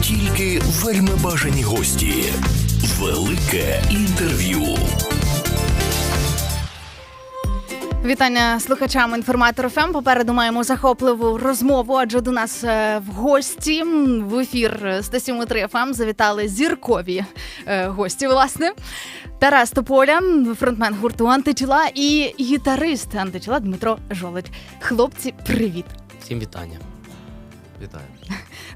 Тільки вельми бажані гості. Велике інтерв'ю. Вітання слухачам інформатор ФМ. Попереду маємо захопливу розмову, адже до нас е, в гості в ефір 107.3 ФМ завітали зіркові е, гості. Власне, Тарас Тополя, фронтмен гурту антитіла і гітарист антитіла Дмитро Жолудь. Хлопці, привіт! Всім вітання. Вітаю.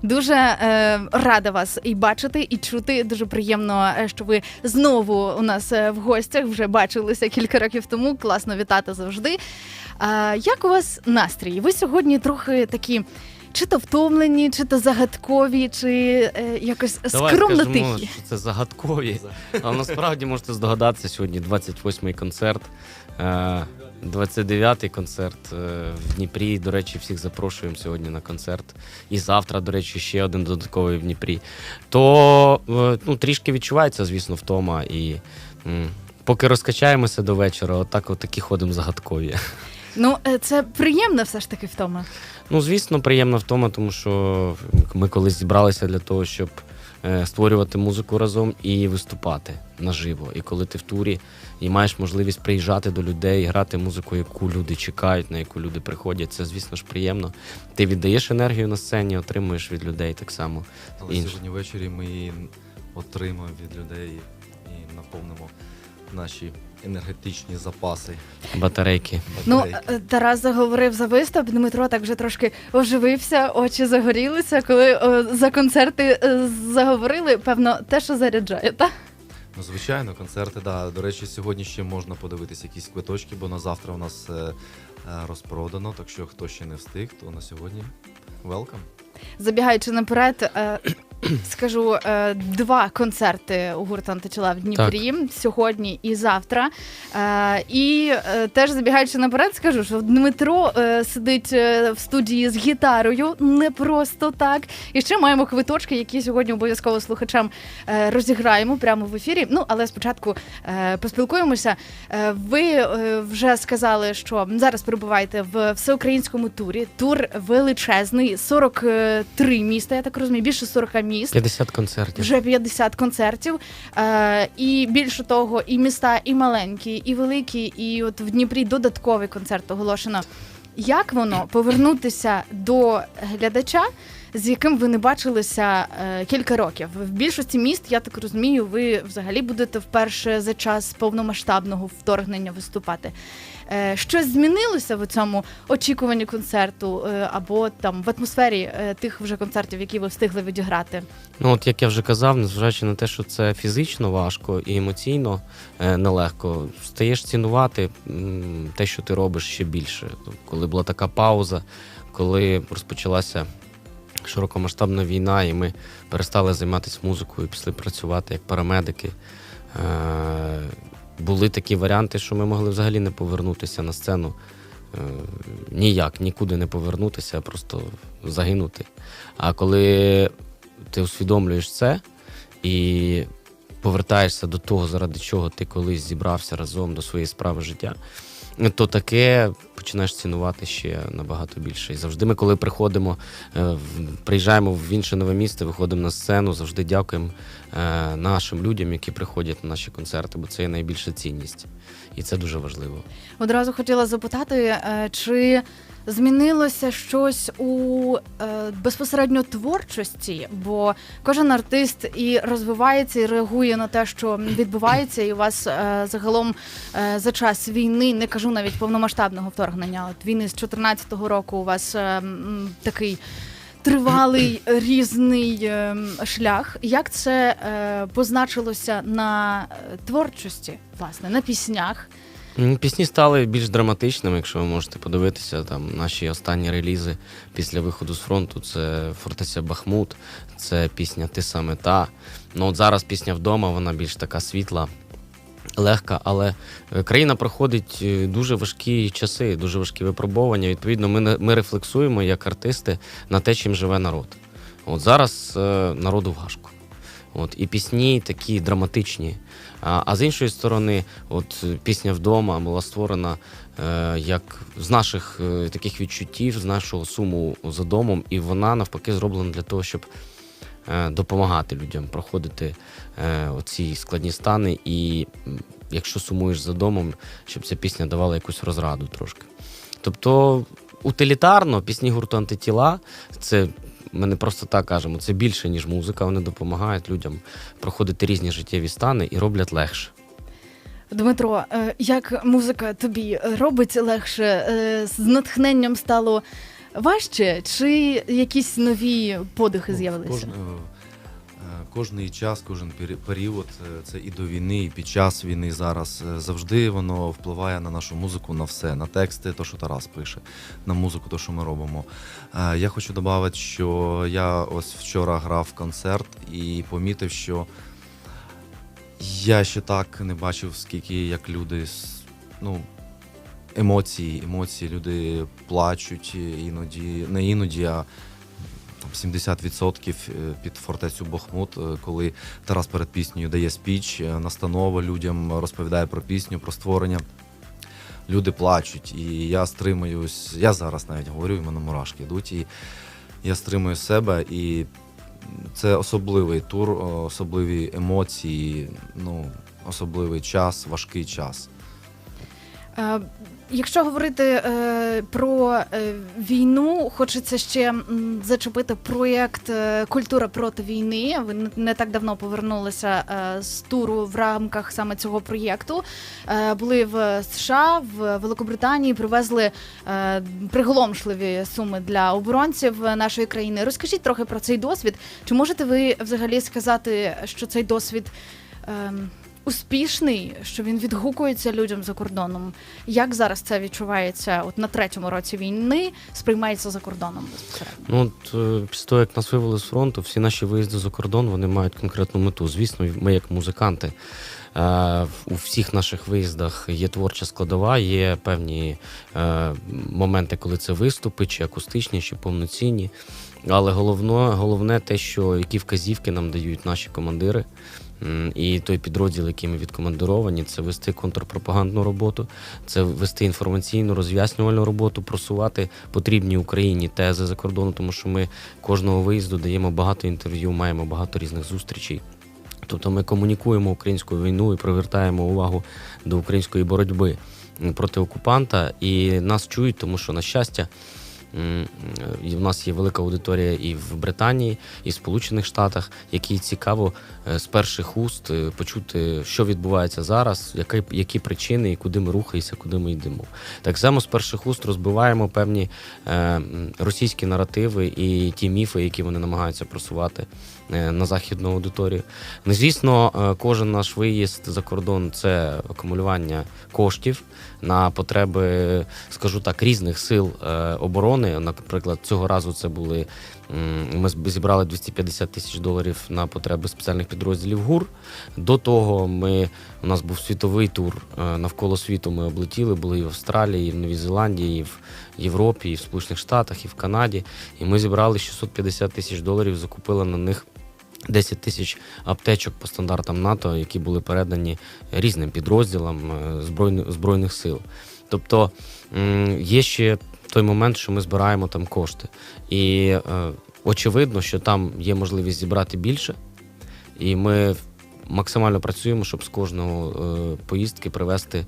Дуже е, рада вас і бачити, і чути. Дуже приємно, е, що ви знову у нас е, в гостях вже бачилися кілька років тому. Класно вітати завжди. А, як у вас настрій? Ви сьогодні трохи такі. Чи то втомлені, чи то загадкові, чи е, якось Давай скромно скажемо, тихі. що це загадкові. Але насправді можете здогадатися, сьогодні 28-й концерт, е, 29-й концерт е, в Дніпрі. До речі, всіх запрошуємо сьогодні на концерт. І завтра, до речі, ще один додатковий в Дніпрі. То е, ну, трішки відчувається, звісно, втома. І поки розкачаємося до вечора, отак от такі ходимо загадкові. Ну е, це приємно, все ж таки втома. Ну, звісно, приємна втома, тому що ми колись зібралися для того, щоб створювати музику разом і виступати наживо. І коли ти в турі і маєш можливість приїжджати до людей, грати музику, яку люди чекають, на яку люди приходять, це, звісно ж, приємно. Ти віддаєш енергію на сцені, отримуєш від людей так само. Але Інше. сьогодні ввечері ми її отримаємо від людей і наповнимо наші енергетичні запаси. Батарейки. Ну, батарейки. е, Тарас заговорив за виступ. Дмитро так вже трошки оживився, очі загорілися. Коли е, за концерти е, заговорили, певно, те, що заряджає, так? Ну, звичайно, концерти, да. До речі, сьогодні ще можна подивитися якісь квиточки, бо на завтра у нас е, е, розпродано. Так що хто ще не встиг, то на сьогодні welcome. Забігаючи наперед, е, скажу е, два концерти у гурту античела в Дніпрі сьогодні і завтра. Е, і е, теж забігаючи наперед, скажу, що Дмитро е, сидить в студії з гітарою не просто так. І ще маємо квиточки, які сьогодні обов'язково слухачам розіграємо прямо в ефірі. Ну але спочатку поспілкуємося. Ви вже сказали, що зараз перебуваєте в всеукраїнському турі. Тур величезний, 43 міста. Я так розумію, більше 40 міст. 50 концертів. Вже 50 концертів. Е, і більше того, і міста, і маленькі, і великі, і от в Дніпрі додатковий концерт оголошено. Як воно повернутися до глядача, з яким ви не бачилися е, кілька років? В більшості міст, я так розумію, ви взагалі будете вперше за час повномасштабного вторгнення виступати. Е, щось змінилося в цьому очікуванні концерту е, або там в атмосфері е, тих вже концертів, які ви встигли відіграти? Ну, от як я вже казав, незважаючи на те, що це фізично важко і емоційно е, нелегко, стаєш цінувати те, що ти робиш ще більше. Коли була така пауза, коли розпочалася широкомасштабна війна, і ми перестали займатися музикою, пішли працювати як парамедики. Е, були такі варіанти, що ми могли взагалі не повернутися на сцену. Е, ніяк, нікуди не повернутися, просто загинути. А коли ти усвідомлюєш це і повертаєшся до того, заради чого ти колись зібрався разом до своєї справи життя, то таке починаєш цінувати ще набагато більше. І завжди ми, коли приходимо, е, приїжджаємо в інше нове місце, виходимо на сцену, завжди дякуємо е, нашим людям, які приходять на наші концерти, бо це є найбільша цінність. І це дуже важливо. Одразу хотіла запитати, е, чи змінилося щось у е, безпосередньо творчості, бо кожен артист і розвивається, і реагує на те, що відбувається, і у вас е, загалом е, за час війни, не кажу навіть повномасштабного вторгнення. От війни з 14 року у вас е, такий. Тривалий різний е, шлях. Як це е, позначилося на творчості, власне, на піснях? Пісні стали більш драматичними, якщо ви можете подивитися там наші останні релізи після виходу з фронту. Це Фортеця Бахмут, це пісня Ти саме та. Ну от зараз пісня вдома, вона більш така світла, легка, але е, країна проходить е, дуже важкі часи, дуже важкі випробування. Відповідно, ми, ми рефлексуємо як артисти на те, чим живе народ. От зараз е, народу важко. От, і пісні такі драматичні. А, а з іншої сторони, от пісня вдома була створена е, як з наших е, таких відчуттів, з нашого суму за домом, і вона навпаки зроблена для того, щоб е, допомагати людям проходити е, оці складні стани. І якщо сумуєш за домом, щоб ця пісня давала якусь розраду трошки. Тобто, утилітарно пісні гурту антитіла це. Ми не просто так кажемо, це більше, ніж музика. Вони допомагають людям проходити різні життєві стани і роблять легше. Дмитро, е, як музика тобі робить легше? Е, З натхненням стало важче, чи якісь нові подихи з'явилися? Кожний час, кожен період, е, це і до війни, і під час війни зараз е, завжди воно впливає на нашу музику, на все, на тексти, то, що Тарас пише, на музику, то, що ми робимо. Е, Я хочу додати, що я ось вчора грав концерт і помітив, що я ще так не бачив, скільки як люди ну, емоції, емоції, люди плачуть іноді, не іноді, а 70% під фортецю Бахмут, е, коли Тарас перед піснею дає спіч, е, настанова людям розповідає про пісню, про створення. Люди плачуть, і я стримуюсь. Я зараз навіть говорю, і мене мурашки йдуть. І я стримую себе, і це особливий тур, особливі емоції, ну, особливий час, важкий час. Е, Якщо говорити е, про е, війну, хочеться ще зачепити проєкт Культура проти війни. Ви не- так давно повернулися з туру в рамках саме цього проєкту. Були в США, в Великобританії, привезли приголомшливі суми для оборонців нашої країни. Розкажіть трохи про цей досвід. Чи можете ви взагалі сказати, що цей досвід? Успішний, що він відгукується людям за кордоном. Як зараз це відчувається от на третьому році війни, сприймається за кордоном безпосередньо? Ну, от е, після того, як нас вивели з фронту, всі наші виїзди за кордон вони мають конкретну мету. Звісно, ми, як музиканти, е, у всіх наших виїздах є творча складова, є певні е, моменти, коли це виступи, чи акустичні, чи повноцінні. Але головне, головне те, що які вказівки нам дають наші командири. І той підрозділ, який ми відкомандировані, це вести контрпропагандну роботу, це вести інформаційну роз'яснювальну роботу, просувати потрібні Україні тези за кордону, тому що ми кожного виїзду даємо багато інтерв'ю, маємо багато різних зустрічей. Тобто ми комунікуємо українську війну і привертаємо увагу до української боротьби проти окупанта. І нас чують, тому що, на щастя, і в нас є велика аудиторія і в Британії, і в Сполучених Штатах, які цікаво е, з перших уст е, почути, що відбувається зараз, які, які причини і куди ми рухаємося, куди ми йдемо. Так само з перших уст розбиваємо певні е, російські наративи і ті міфи, які вони намагаються просувати е, на західну аудиторію. Ну, звісно, е, кожен наш виїзд за кордон це акумулювання коштів на потреби, скажу так, різних сил е, оборони. Наприклад, цього разу це були ми зібрали 250 тисяч доларів на потреби спеціальних підрозділів ГУР. До того ми у нас був світовий тур е, навколо світу. Ми облетіли, були і в Австралії, і в Новій Зеландії, і в Європі, і в Сполучених Штатах, і в Канаді. І ми зібрали 650 тисяч доларів, закупили на них 10 тисяч аптечок по стандартам НАТО, які були передані різним підрозділам е, збройних, сил. Тобто є ще той момент, що ми збираємо там кошти. І е, очевидно, що там є можливість зібрати більше, і ми максимально працюємо, щоб з кожного е, поїздки привезти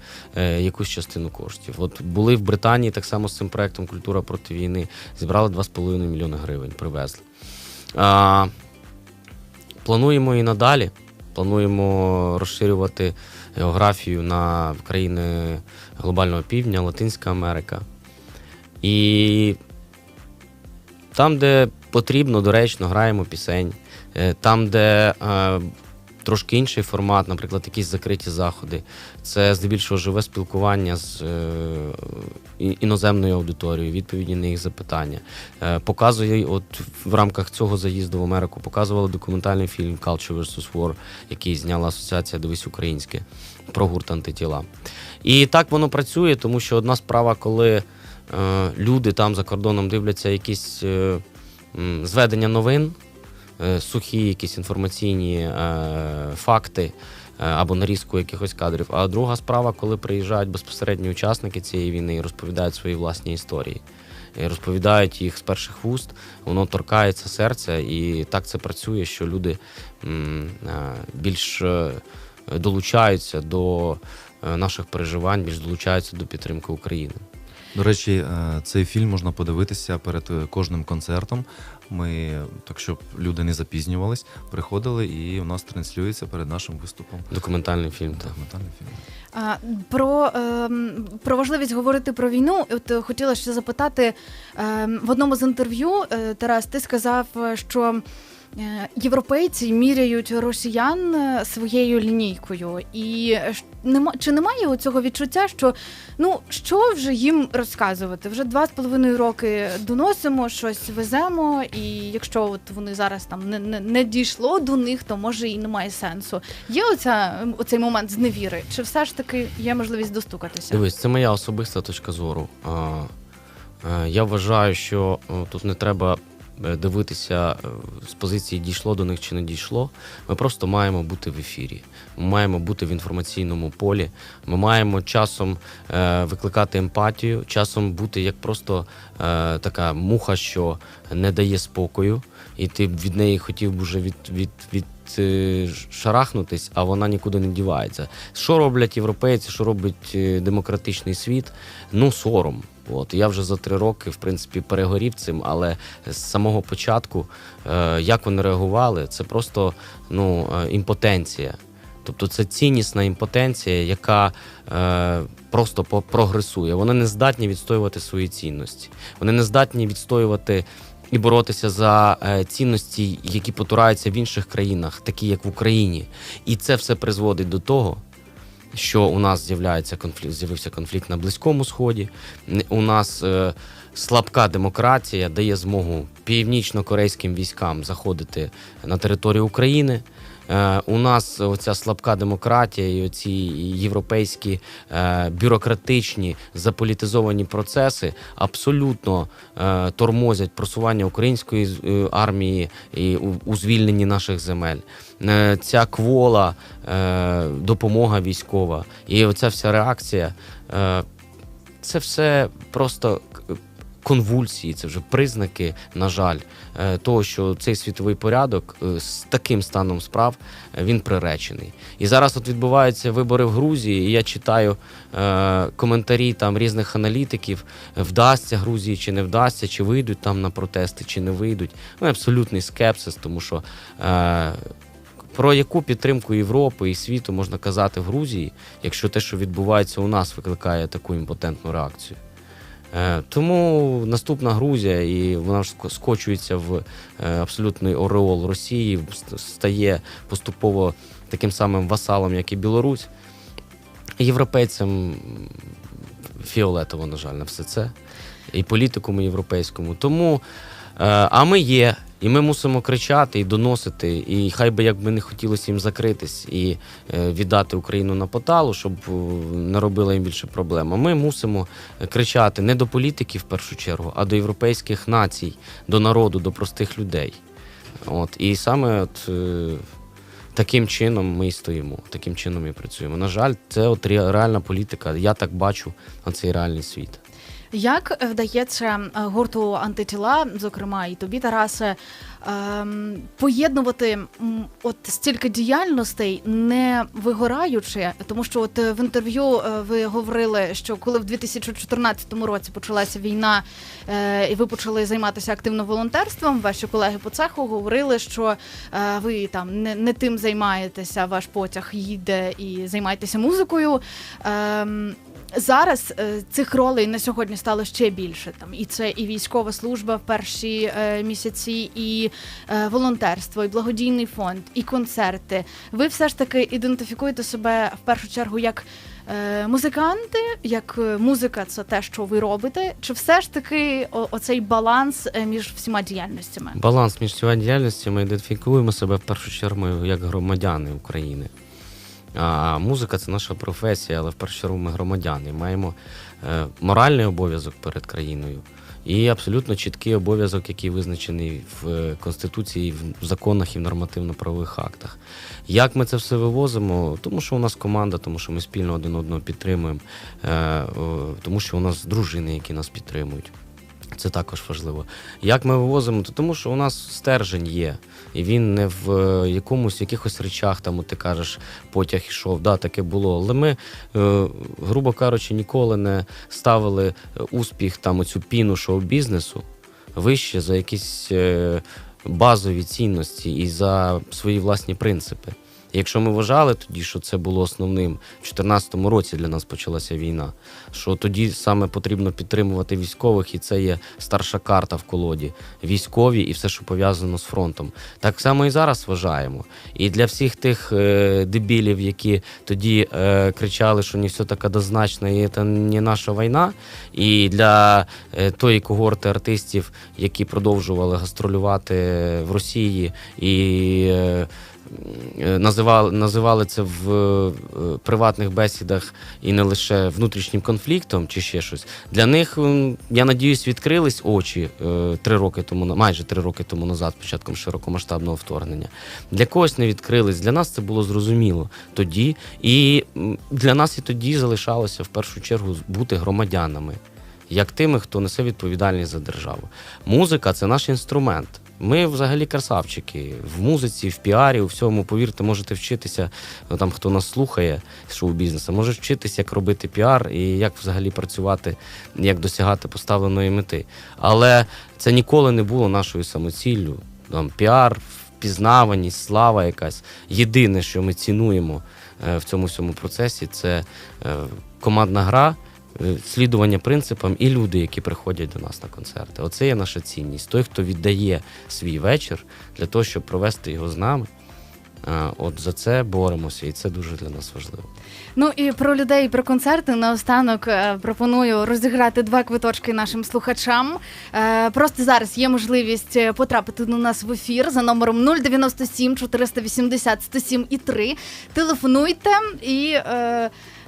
якусь частину коштів. От були в Британії так само з цим проектом Культура проти війни, зібрали 2,5 мільйони гривень, привезли. Плануємо і надалі. Плануємо розширювати географію на країни глобального півдня, Латинська Америка. І там, де потрібно, доречно, граємо пісень. Е, Там, де е, трошки інший формат, наприклад, якісь закриті заходи, це здебільшого живе спілкування з е, іноземною аудиторією, відповіді на їх запитання. Е, Показує, от в рамках цього заїзду в Америку показували документальний фільм Culture vs. War, який зняла Асоціація Дивись Українське про гурт антитіла. І так воно працює, тому що одна справа, коли е, люди там за кордоном дивляться якісь зведення новин. Е, сухі якісь інформаційні е, факти е, або нарізку якихось кадрів. А друга справа, коли приїжджають безпосередні учасники цієї війни і розповідають свої власні історії. І розповідають їх з перших вуст, воно торкається серця, і так це працює, що люди більш долучаються до наших переживань, більш долучаються до підтримки України. До речі, е, цей фільм можна подивитися перед е, кожним концертом. Ми, так щоб люди не запізнювались, приходили і у нас транслюється перед нашим виступом Документальний фільм. Так. документальний фільм. А, Про, ем, про важливість говорити про війну. От е, хотіла ще запитати ем, в одному з інтерв'ю, е, Тарас, ти сказав, що європейці міряють росіян е, своєю лінійкою. І е, нема, чи немає у цього відчуття, що ну що вже їм розказувати? Вже два з половиною роки доносимо, щось веземо, і якщо от вони зараз там не, не, не дійшло до них, то може і немає сенсу. Є оця оцей момент зневіри? Чи все ж таки є можливість достукатися? Дивись, це моя особиста точка зору. А, е, Я вважаю, що е, тут не треба е, дивитися е, з позиції дійшло до них чи не дійшло. Ми просто маємо бути в ефірі. Ми маємо бути в інформаційному полі. Ми маємо часом е, викликати емпатію, часом бути як просто е, така муха, що не дає спокою, і ти від неї хотів би вже від, від, від е, шарахнутись, а вона нікуди не дівається. Що роблять європейці, що робить е, демократичний світ? Ну, сором. От я вже за три роки, в принципі, перегорів цим, але з самого початку, е, як вони реагували, це просто ну, імпотенція. Тобто це ціннісна імпотенція, яка е, просто прогресує. Вони не здатні відстоювати свої цінності. Вони не здатні відстоювати і боротися за е, цінності, які потураються в інших країнах, такі як в Україні. І це все призводить до того, що у нас з'являється конфлікт, з'явився конфлікт на Близькому Сході. У нас е, слабка демократія дає змогу північно-корейським військам заходити на територію України. Е, у нас оця слабка демократія і оці європейські е, бюрократичні заполітизовані процеси абсолютно е, тормозять просування української армії і у, звільненні наших земель. Ця квола, допомога військова і оця вся реакція. Це все просто конвульсії, це вже признаки, на жаль, е, того, що цей світовий порядок е, з таким станом справ е, він приречений. І зараз от відбуваються вибори в Грузії, і я читаю коментарі там різних аналітиків, вдасться Грузії чи не вдасться, чи вийдуть там на протести, чи не вийдуть. Ну, абсолютний скепсис, тому що. Про яку підтримку Європи і світу можна казати в Грузії, якщо те, що відбувається у нас, викликає таку імпотентну реакцію? Е, тому наступна Грузія, і вона ж скочується в е, абсолютний ореол Росії, ст- стає поступово таким самим васалом, як і Білорусь. Європейцям фіолетово, на жаль, на все це. І політикуму європейському. Тому, а ми є, і ми мусимо кричати і доносити. І хай би як би не хотілося їм закритись і е, віддати Україну на поталу, щоб е, не робила їм більше проблем. Ми мусимо кричати не до політиків в першу чергу, а до європейських націй, до народу, до простих людей. От, і саме от, е, таким чином ми і стоїмо, таким чином і працюємо. На жаль, це от реальна політика. Я так бачу на цей реальний світ. Як вдається е, гурту антитіла, зокрема і тобі, Тарасе, ем, поєднувати от стільки діяльностей, не вигораючи, тому що от е, в інтерв'ю е, ви говорили, що коли в 2014 році почалася війна, і ви почали займатися активно волонтерством, ваші колеги по цеху говорили, що ви там не, не тим займаєтеся, ваш потяг їде і займаєтеся музикою. Зараз е, цих ролей на сьогодні стало ще більше. Там і це і військова служба в перші е, місяці, і е, волонтерство, і благодійний фонд, і концерти. Ви все ж таки ідентифікуєте себе в першу чергу як е, музиканти, як е, музика це те, що ви робите, чи все ж таки о- оцей баланс е, між всіма діяльностями? Баланс між цими діяльностями ідентифікуємо себе в першу чергу як громадяни України. А музика це наша професія, але в першу чергу ми громадяни. Маємо е, моральний обов'язок перед країною і абсолютно чіткий обов'язок, який визначений в е, Конституції, в законах і в нормативно-правових актах. Як ми це все вивозимо? Тому що у нас команда, тому що ми спільно один одного підтримуємо, е, тому що у нас дружини, які нас підтримують. Це також важливо. Як ми вивозимо? Тому що у нас стержень є, і він не в е, якомусь якихось речах, там ти кажеш, потяг йшов, да, таке було. Але ми, е, грубо кажучи, ніколи не ставили е, успіх там оцю піну шоу-бізнесу вище за якісь базові цінності і за свої власні принципи. Якщо ми вважали тоді, що це було основним, в 2014 році для нас почалася війна, що тоді саме потрібно підтримувати військових, і це є старша карта в колоді. Військові і все, що пов'язано з фронтом. Так само і зараз вважаємо. І для всіх тих е, дебілів, які тоді е, кричали, що не все так однозначно, і це не наша війна. І для е, тої когорти артистів, які продовжували гастролювати в Росії і. Е, Називали, називали це в е, приватних бесідах і не лише внутрішнім конфліктом чи ще щось. Для них, я надіюсь, відкрились очі е, три роки тому, майже три роки тому назад, початком широкомасштабного вторгнення. Для когось не відкрились. Для нас це було зрозуміло тоді. І для нас і тоді залишалося в першу чергу бути громадянами, як тими, хто несе відповідальність за державу. Музика це наш інструмент. Ми взагалі красавчики в музиці, в піарі, у всьому, повірте, можете вчитися. ну, Там хто нас слухає з шоу-бізнесу, може вчитися, як робити піар і як взагалі працювати, як досягати поставленої мети. Але це ніколи не було нашою самоціллю. Там піар, впізнаваність, слава якась. Єдине, що ми цінуємо е, в цьому всьому процесі, це е, командна гра. Е, Слідування принципам і люди, які приходять до нас на концерти. Оце є наша цінність. Той, хто віддає свій вечір для того, щоб провести його з нами. Е, От за це боремося, і це дуже для нас важливо. Ну і про людей, і про концерти наостанок е, пропоную розіграти два квиточки нашим слухачам. Просто зараз є можливість потрапити до нас в ефір за номером 097 480 107 і 3. Телефонуйте і.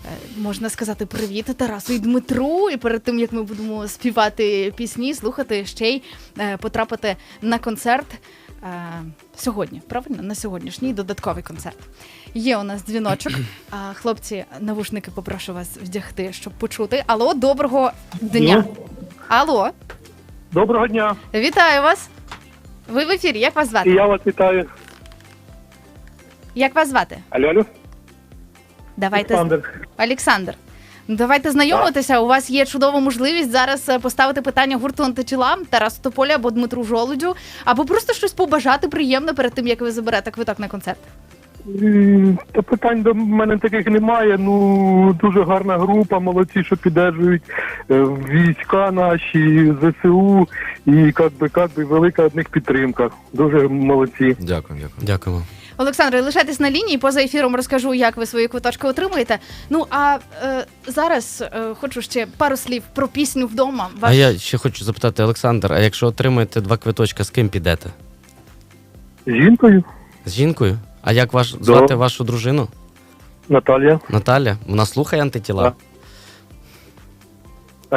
Е, Можна сказати привіт Тарасу і Дмитру. І перед тим як ми будемо співати пісні, слухати ще й е, потрапити на концерт е, сьогодні. Правильно, на сьогоднішній додатковий концерт. Є у нас дзвіночок. Хлопці, навушники попрошу вас вдягти, щоб почути. Алло, доброго дня. Алло, Доброго дня, вітаю вас. Ви в ефірі. Як вас і звати? я вас вітаю. Як вас звати? Алло, алло, Давайте Олександр. Олександр. Ну, Давайте знайомитися. У вас є чудова можливість зараз е, поставити питання гурту антитіла Тарасу Тополі або Дмитру Жолудю, або просто щось побажати приємне перед тим, як ви заберете квиток на концерт. М, Та питань до мене таких немає. Ну дуже гарна група, молодці, що піддержують е, війська наші, ЗСУ, і як би, як би велика від них підтримка. Дуже молодці. Дякую, дякую. Дякуємо. Олександре, лишайтесь на лінії. Поза ефіром розкажу, як ви свої квиточки отримуєте. Ну а е, зараз е, хочу ще пару слів про пісню вдома. А я ще хочу запитати, Олександр, а якщо отримаєте два квиточка, з ким підете? З жінкою З жінкою? А як ваш звати вашу дружину? Наталія. Наталя? Вона слухає антитіла? Так.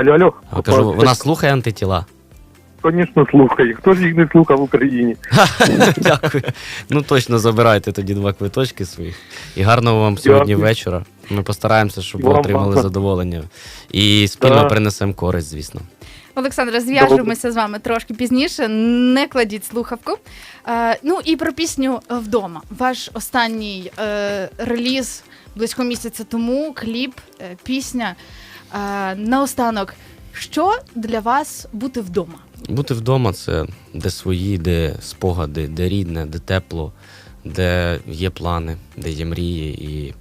Алло, алло. Кажу, вона слухає антитіла. Звісно, слухає. Хто ж їх не слухав в Україні? Дякую. Ну точно забирайте тоді два квиточки своїх. І гарного вам сьогодні Дякую. вечора. Ми постараємося, щоб ви Вам отримали дякую. задоволення. І спільно Так. принесемо користь, звісно. Олександре, зв'яжемося з вами трошки пізніше. Не кладіть слухавку. Е, ну і про пісню вдома. Ваш останній е, реліз близько місяця тому, кліп, е, пісня. Е, наостанок, що для вас бути вдома? Бути вдома це де свої, де спогади, де рідне, де тепло, де є плани, де є мрії і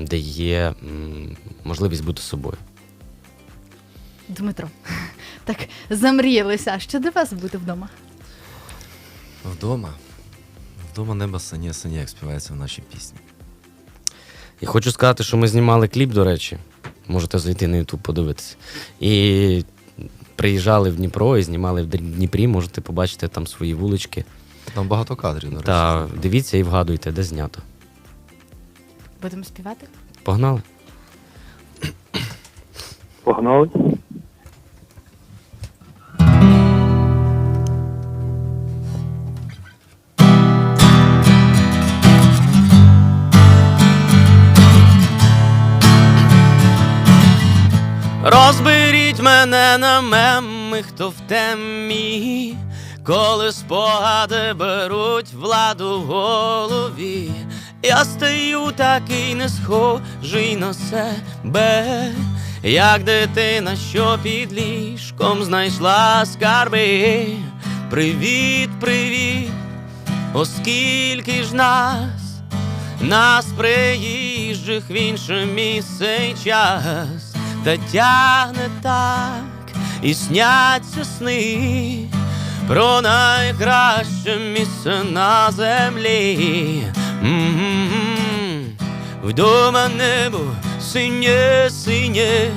де є можливість бути собою. Дмитро, так замріялися. А Що для вас бути вдома? Вдома. Вдома небо сині, сині, як співається в нашій пісні. І хочу сказати, що ми знімали кліп, до речі. Можете зайти на Ютуб, подивитися. І приїжджали в Дніпро і знімали в Дніпрі, можете побачити там свої вулички. Там багато кадрів, до речі. Та дивіться і вгадуйте, де знято. Будемо співати? Погнали? Погнали. Розберіть мене на меми, хто в темі, коли спогади беруть владу в голові. Я стаю такий не схожий на себе, як дитина, що під ліжком знайшла скарби. Привіт, привіт, оскільки ж нас, нас приїжджих в інше місце й час, та тягне так, і сняться сни про найкраще місце на землі. М-м-м. Вдома небо синє, синє,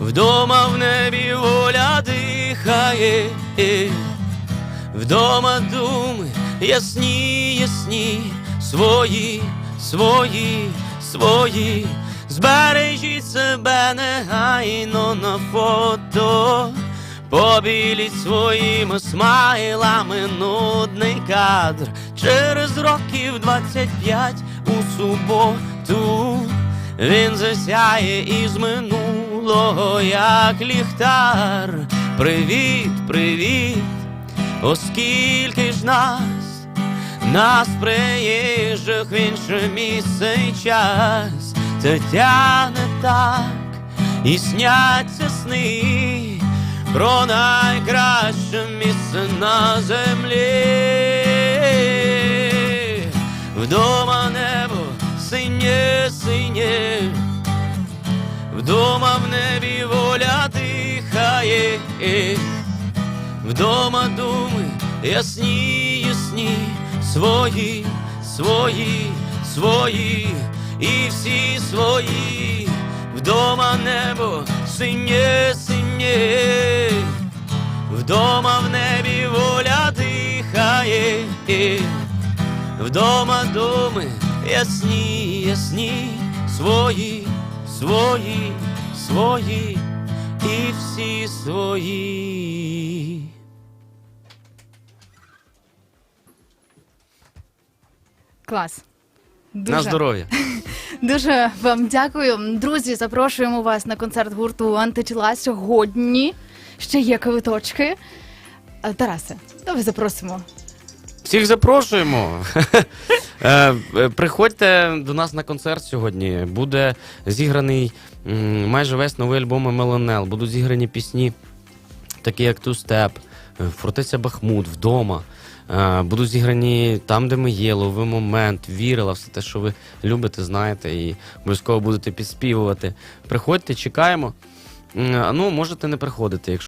вдома в небі воля дихає, вдома думи ясні, ясні, свої, свої, свої. Збережіть себе негайно на фото. Побіліть своїми смайлами нудний кадр через років 25 у суботу він засяє із минулого, як ліхтар. Привіт, привіт, оскільки ж нас, нас приїжджих в інше місце й час, це тягне так, і сняться сни про найкраще місце на землі. Вдома небо синє, синє, вдома в небі воля дихає, вдома думи ясні, ясні, свої, свої, свої, і всі свої, вдома небо синє, синє, вдома в небі воля дихає, вдома думи ясні, ясні, свої, свої, свої, і всі свої. Клас. На здоров'я. дуже вам дякую. Друзі, запрошуємо вас на концерт гурту Антитіла сьогодні. Ще є квиточки. Е, Тарасе, давай запросимо. Всіх запрошуємо. Е, е, Приходьте до нас на концерт сьогодні. Буде зіграний м, майже весь новий альбом Меланел. Будуть зіграні пісні, такі як Ту Степ, Фортеця Бахмут, вдома. Е, Будуть зіграні там, де ми є, лови момент, вірила, все те, що ви любите, знаєте, і обов'язково будете підспівувати. Приходьте, чекаємо. Ну, можете не приходити, якщо.